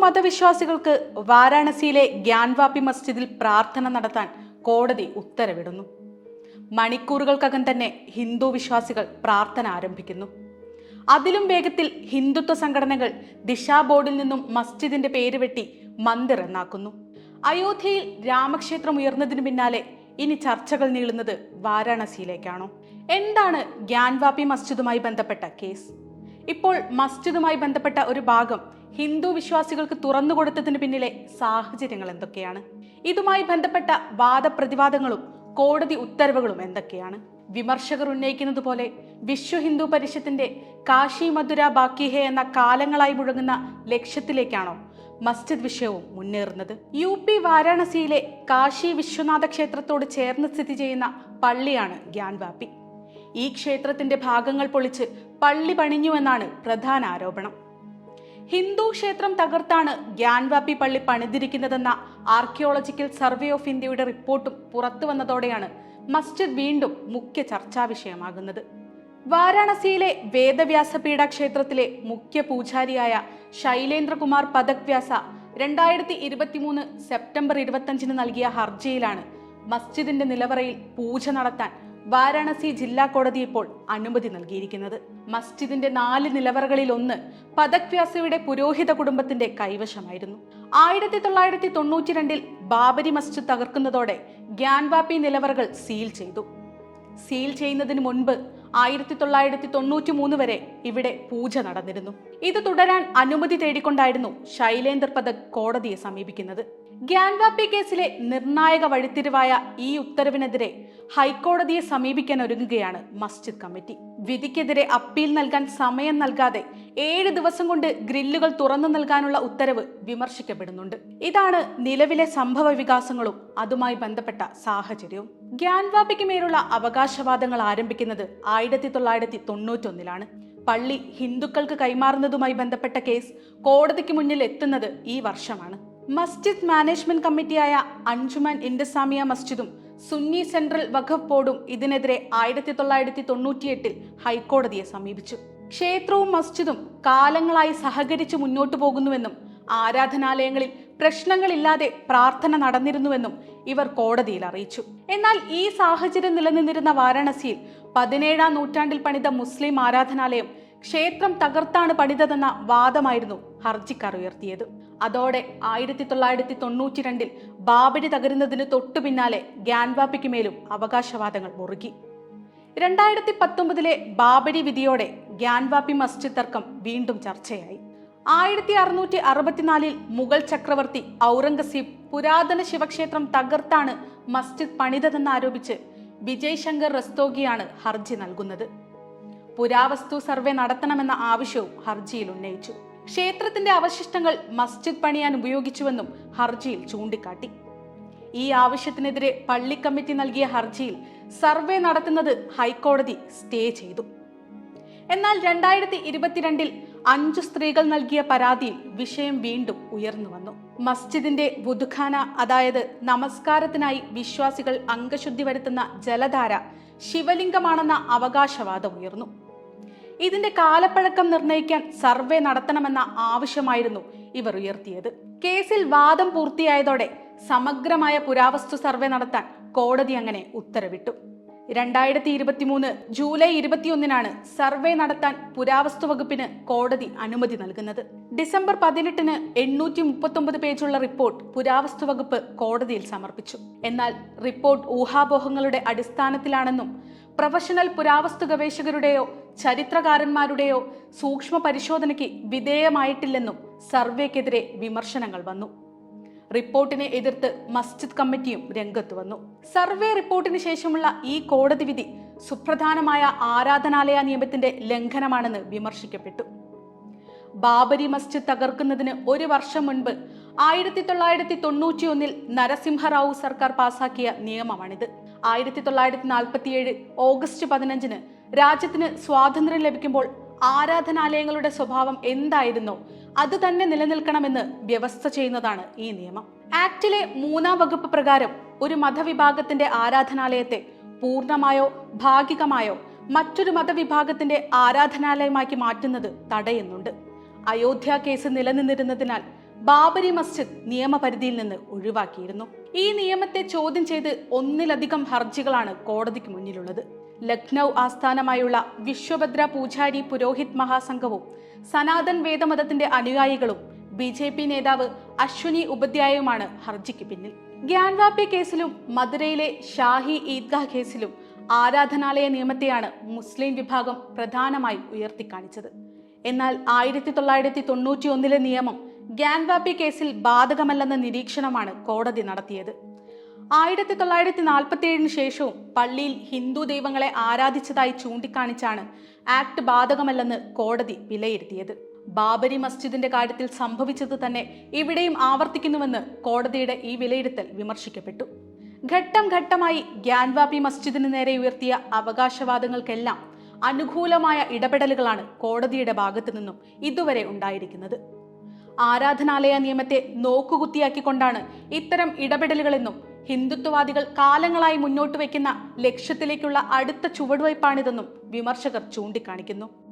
മതവിശ്വാസികൾക്ക് വാരാണസിയിലെ ഗ്യാൻവാപ്പി മസ്ജിദിൽ പ്രാർത്ഥന നടത്താൻ കോടതി ഉത്തരവിടുന്നു. മണിക്കൂറുകൾക്കകം തന്നെ ഹിന്ദു വിശ്വാസികൾ പ്രാർത്ഥന ആരംഭിക്കുന്നു. അതിലും വേഗത്തിൽ ഹിന്ദുത്വ സംഘടനകൾ ദിശാ ബോർഡിൽ നിന്നും മസ്ജിദിന്റെ പേര് വെട്ടി മന്ദിർ എന്നാക്കുന്നു. അയോധ്യയിൽ രാമക്ഷേത്രം ഉയർന്നതിനു പിന്നാലെ ഇനി ചർച്ചകൾ നീളുന്നത് വാരാണസിയിലേക്കാണോ? എന്താണ് ഗ്യാൻവാപ്പി മസ്ജിദുമായി ബന്ധപ്പെട്ട കേസ്? ഇപ്പോൾ മസ്ജിദുമായി ബന്ധപ്പെട്ട ഒരു ഭാഗം ഹിന്ദു വിശ്വാസികൾക്ക് തുറന്നുകൊടുത്തതിന് പിന്നിലെ സാഹചര്യങ്ങൾ എന്തൊക്കെയാണ്? ഇതുമായി ബന്ധപ്പെട്ട വാദപ്രതിവാദങ്ങളും കോടതി ഉത്തരവുകളും എന്തൊക്കെയാണ്? വിമർശകർ ഉന്നയിക്കുന്നത് പോലെ വിശ്വ ഹിന്ദു പരിഷത്തിന്റെ കാശി മധുര ബാക്കിഹെ എന്ന കാലങ്ങളായി മുഴങ്ങുന്ന ലക്ഷ്യത്തിലേക്കാണോ മസ്ജിദ് വിഷയവും മുന്നേറുന്നത്? യു പി വാരാണസിയിലെ കാശി വിശ്വനാഥ ക്ഷേത്രത്തോട് ചേർന്ന് സ്ഥിതി ചെയ്യുന്ന പള്ളിയാണ് ഗ്യാൻവാപ്പി. ഈ ക്ഷേത്രത്തിന്റെ ഭാഗങ്ങൾ പൊളിച്ച് പള്ളി പണിഞ്ഞു എന്നാണ് പ്രധാന ആരോപണം. ഹിന്ദു ക്ഷേത്രം തകർത്താണ് ഗ്യാൻവാപ്പി പള്ളി പണിതിരിക്കുന്നതെന്ന ആർക്കിയോളജിക്കൽ സർവേ ഓഫ് ഇന്ത്യയുടെ റിപ്പോർട്ടും പുറത്തു വന്നതോടെയാണ് മസ്ജിദ് വീണ്ടും മുഖ്യ ചർച്ചാ വിഷയമാകുന്നത്. വാരാണസിയിലെ വേദവ്യാസപീഠ ക്ഷേത്രത്തിലെ മുഖ്യ പൂജാരിയായ ശൈലേന്ദ്രകുമാർ പദക് വ്യാസ രണ്ടായിരത്തി ഇരുപത്തിമൂന്ന് സെപ്റ്റംബർ ഇരുപത്തഞ്ചിന് നൽകിയ ഹർജിയിലാണ് മസ്ജിദിന്റെ നിലവറയിൽ പൂജ നടത്താൻ വാരാണസി ജില്ലാ കോടതി ഇപ്പോൾ അനുമതി നൽകിയിരിക്കുന്നത്. മസ്ജിദിന്റെ നാല് നിലവറകളിൽ ഒന്ന് പദക്വ്യാസയുടെ പുരോഹിത കുടുംബത്തിന്റെ കൈവശമായിരുന്നു. ആയിരത്തി തൊള്ളായിരത്തി തൊണ്ണൂറ്റി രണ്ടിൽ ബാബരി മസ്ജിദ് തകർക്കുന്നതോടെ ഗ്യാൻവാപ്പി നിലവറകൾ സീൽ ചെയ്തു. സീൽ ചെയ്യുന്നതിന് മുൻപ് ആയിരത്തി തൊള്ളായിരത്തി തൊണ്ണൂറ്റി മൂന്ന് വരെ ഇവിടെ പൂജ നടന്നിരുന്നു. ഇത് തുടരാൻ അനുമതി തേടിക്കൊണ്ടായിരുന്നു ശൈലേന്ദർ പദക് കോടതിയെ സമീപിക്കുന്നത്. ഗ്യാൻവാപ്പി കേസിലെ നിർണായക വഴിത്തിരിവായ ഈ ഉത്തരവിനെതിരെ ഹൈക്കോടതിയെ സമീപിക്കാൻ ഒരുങ്ങുകയാണ് മസ്ജിദ് കമ്മിറ്റി. വിധിക്കെതിരെ അപ്പീൽ നൽകാൻ സമയം നൽകാതെ ഏഴ് ദിവസം കൊണ്ട് ഗ്രില്ലുകൾ തുറന്നു നൽകാനുള്ള ഉത്തരവ് വിമർശിക്കപ്പെടുന്നുണ്ട്. ഇതാണ് നിലവിലെ സംഭവ വികാസങ്ങളും അതുമായി ബന്ധപ്പെട്ട സാഹചര്യവും. ഗ്യാൻവാപ്പിക്ക് മേലുള്ള അവകാശവാദങ്ങൾ ആരംഭിക്കുന്നത് ആയിരത്തി തൊള്ളായിരത്തി തൊണ്ണൂറ്റൊന്നിലാണ്. പള്ളി ഹിന്ദുക്കൾക്ക് കൈമാറുന്നതുമായി ബന്ധപ്പെട്ട കേസ് കോടതിക്ക് മുന്നിൽ എത്തുന്നത് ഈ വർഷമാണ്. മസ്ജിദ് മാനേജ്മെന്റ് കമ്മിറ്റിയായ അഞ്ചുമൻ ഇൻഡസാമിയ മസ്ജിദും സുന്നി സെൻട്രൽ വഖഫ് ബോർഡും ഇതിനെതിരെ ആയിരത്തി തൊള്ളായിരത്തി തൊണ്ണൂറ്റിയെട്ടിൽ ഹൈക്കോടതിയെ സമീപിച്ചു. ക്ഷേത്രവും മസ്ജിദും കാലങ്ങളായി സഹകരിച്ച് മുന്നോട്ടു പോകുന്നുവെന്നും ആരാധനാലയങ്ങളിൽ പ്രശ്നങ്ങളില്ലാതെ പ്രാർത്ഥന നടന്നിരുന്നുവെന്നും ഇവർ കോടതിയിൽ അറിയിച്ചു. എന്നാൽ ഈ സാഹചര്യം നിലനിന്നിരുന്ന വാരാണസിയിൽ പതിനേഴാം നൂറ്റാണ്ടിൽ പണിത മുസ്ലിം ആരാധനാലയം ക്ഷേത്രം തകർത്താണ് പണിതതെന്ന വാദമായിരുന്നു ഹർജിക്കാർ ഉയർത്തിയത്. അതോടെ ആയിരത്തി തൊള്ളായിരത്തി തൊണ്ണൂറ്റി രണ്ടിൽ ബാബരി തകരുന്നതിന് തൊട്ടു പിന്നാലെ ഗ്യാൻവാപ്പിക്ക് മേലും അവകാശവാദങ്ങൾ മുറുകി. രണ്ടായിരത്തി പത്തൊമ്പതിലെ ബാബരി വിധിയോടെ ഗ്യാൻവാപ്പി മസ്ജിദ് തർക്കം വീണ്ടും ചർച്ചയായി. ആയിരത്തി അറുന്നൂറ്റി അറുപത്തിനാലിൽ മുഗൾ ചക്രവർത്തി ഔറംഗസീബ് പുരാതന ശിവക്ഷേത്രം തകർത്താണ് മസ്ജിദ് പണിതതെന്നാരോപിച്ച് വിജയ് ശങ്കർ റസ്തോഗിയാണ് ഹർജി നൽകുന്നത്. പുരാവസ്തു സർവേ നടത്തണമെന്ന ആവശ്യവും ഹർജിയിൽ ഉന്നയിച്ചു. ക്ഷേത്രത്തിന്റെ അവശിഷ്ടങ്ങൾ മസ്ജിദ് പണിയാൻ ഉപയോഗിച്ചുവെന്നും ഹർജിയിൽ ചൂണ്ടിക്കാട്ടി. ഈ ആവശ്യത്തിനെതിരെ പള്ളി കമ്മിറ്റി നൽകിയ ഹർജിയിൽ സർവേ നടത്തുന്നത് ഹൈക്കോടതി സ്റ്റേ ചെയ്തു. എന്നാൽ രണ്ടായിരത്തി ഇരുപത്തിരണ്ടിൽ അഞ്ചു സ്ത്രീകൾ നൽകിയ പരാതിയിൽ വിഷയം വീണ്ടും ഉയർന്നു വന്നു. മസ്ജിദിന്റെ വുദുഖാന അതായത് നമസ്കാരത്തിനായി വിശ്വാസികൾ അംഗശുദ്ധി വരുത്തുന്ന ജലധാര ശിവലിംഗമാണെന്ന അവകാശവാദം ഉയർന്നു. ഇതിന്റെ കാലപ്പഴക്കം നിർണയിക്കാൻ സർവേ നടത്തണമെന്ന ആവശ്യമായിരുന്നു ഇവർ ഉയർത്തിയത്. കേസിൽ വാദം പൂർത്തിയായതോടെ സമഗ്രമായ പുരാവസ്തു സർവേ നടത്താൻ കോടതി അങ്ങനെ ഉത്തരവിട്ടു. രണ്ടായിരത്തി ഇരുപത്തിമൂന്ന് ജൂലൈ ഇരുപത്തിയൊന്നിനാണ് സർവേ നടത്താൻ പുരാവസ്തു വകുപ്പിന് കോടതി അനുമതി നൽകുന്നത്. ഡിസംബർ പതിനെട്ടിന് എണ്ണൂറ്റി മുപ്പത്തൊമ്പത് പേജുള്ള റിപ്പോർട്ട് പുരാവസ്തു വകുപ്പ് കോടതിയിൽ സമർപ്പിച്ചു. എന്നാൽ റിപ്പോർട്ട് ഊഹാപോഹങ്ങളുടെ അടിസ്ഥാനത്തിലാണെന്നും പ്രൊഫഷണൽ പുരാവസ്തു ഗവേഷകരുടെയോ ചരിത്രകാരന്മാരുടെയോ സൂക്ഷ്മ പരിശോധനയ്ക്ക് വിധേയമായിട്ടില്ലെന്നും സർവേക്കെതിരെ വിമർശനങ്ങൾ വന്നു. റിപ്പോർട്ടിനെ എതിർത്ത് മസ്ജിദ് കമ്മിറ്റിയും രംഗത്ത് വന്നു. സർവേ റിപ്പോർട്ടിന് ശേഷമുള്ള ഈ കോടതി വിധി സുപ്രധാനമായ ആരാധനാലയ നിയമത്തിന്റെ ലംഘനമാണെന്ന് വിമർശിക്കപ്പെട്ടു. ബാബരി മസ്ജിദ് തകർക്കുന്നതിന് ഒരു വർഷം മുൻപ് ആയിരത്തി തൊള്ളായിരത്തി തൊണ്ണൂറ്റിയൊന്നിൽ നരസിംഹറാവു സർക്കാർ പാസാക്കിയ നിയമമാണിത്. ആയിരത്തി തൊള്ളായിരത്തി നാൽപ്പത്തിയേഴ് ഓഗസ്റ്റ് പതിനഞ്ചിന് രാജ്യത്തിന് സ്വാതന്ത്ര്യം ലഭിക്കുമ്പോൾ ആരാധനാലയങ്ങളുടെ സ്വഭാവം എന്തായിരുന്നോ? അത് തന്നെ നിലനിൽക്കണമെന്ന് വ്യവസ്ഥ ചെയ്യുന്നതാണ് ഈ നിയമം. ആക്ടിലെ മൂന്നാം വകുപ്പ് പ്രകാരം ഒരു മതവിഭാഗത്തിന്റെ ആരാധനാലയത്തെ പൂർണമായോ ഭാഗികമായോ മറ്റൊരു മതവിഭാഗത്തിന്റെ ആരാധനാലയമാക്കി മാറ്റുന്നത് തടയുന്നുണ്ട്. അയോധ്യ കേസ് നിലനിന്നിരുന്നതിനാൽ ബാബരി മസ്ജിദ് നിയമപരിധിയിൽ നിന്ന് ഒഴിവാക്കിയിരുന്നു. ഈ നിയമത്തെ ചോദ്യം ചെയ്ത് ഒന്നിലധികം ഹർജികളാണ് കോടതിക്ക് മുന്നിലുള്ളത്. ലക്നൗ ആസ്ഥാനമായുള്ള വിശ്വഭദ്ര പൂജാരി പുരോഹിത് മഹാസംഘവും സനാതൻ വേദമതത്തിന്റെ അനുയായികളും ബി ജെ പി നേതാവ് അശ്വിനി ഉപാധ്യായയുമാണ് ഹർജിക്ക് പിന്നിൽ. ഗ്യാൻവാപ്പി കേസിലും മധുരയിലെ ഷാഹി ഈദ്ഗാ കേസിലും ആരാധനാലയ നിയമത്തെയാണ് മുസ്ലിം വിഭാഗം പ്രധാനമായും ഉയർത്തിക്കാണിച്ചത്. എന്നാൽ ആയിരത്തി തൊള്ളായിരത്തി തൊണ്ണൂറ്റി ഒന്നിലെ നിയമം ഗ്യാൻവാപ്പി കേസിൽ ബാധകമല്ലെന്ന നിരീക്ഷണമാണ് കോടതി നടത്തിയത്. ആയിരത്തി തൊള്ളായിരത്തി നാൽപ്പത്തി ഏഴിന് ശേഷവും പള്ളിയിൽ ഹിന്ദു ദൈവങ്ങളെ ആരാധിച്ചതായി ചൂണ്ടിക്കാണിച്ചാണ് ആക്ട് ബാധകമല്ലെന്ന് കോടതി വിലയിരുത്തിയത്. ബാബരി മസ്ജിദിന്റെ കാര്യത്തിൽ സംഭവിച്ചത് തന്നെ ഇവിടെയും ആവർത്തിക്കുന്നുവെന്ന് കോടതിയുടെ ഈ വിലയിരുത്തൽ വിമർശിക്കപ്പെട്ടു. ഘട്ടം ഘട്ടമായി ഗ്യാൻവാപി മസ്ജിദിന് നേരെ ഉയർത്തിയ അവകാശവാദങ്ങൾക്കെല്ലാം അനുകൂലമായ ഇടപെടലുകളാണ് കോടതിയുടെ ഭാഗത്തു നിന്നും ഇതുവരെ ഉണ്ടായിരിക്കുന്നത്. ആരാധനാലയ നിയമത്തെ നോക്കുകുത്തിയാക്കിക്കൊണ്ടാണ് ഇത്തരം ഇടപെടലുകളെന്നും ഹിന്ദുത്വവാദികൾ കാലങ്ങളായി മുന്നോട്ട് വയ്ക്കുന്ന ലക്ഷ്യത്തിലേക്കുള്ള അടുത്ത ചുവടുവയ്പ്പാണിതെന്നും വിമർശകർ ചൂണ്ടിക്കാണിക്കുന്നു.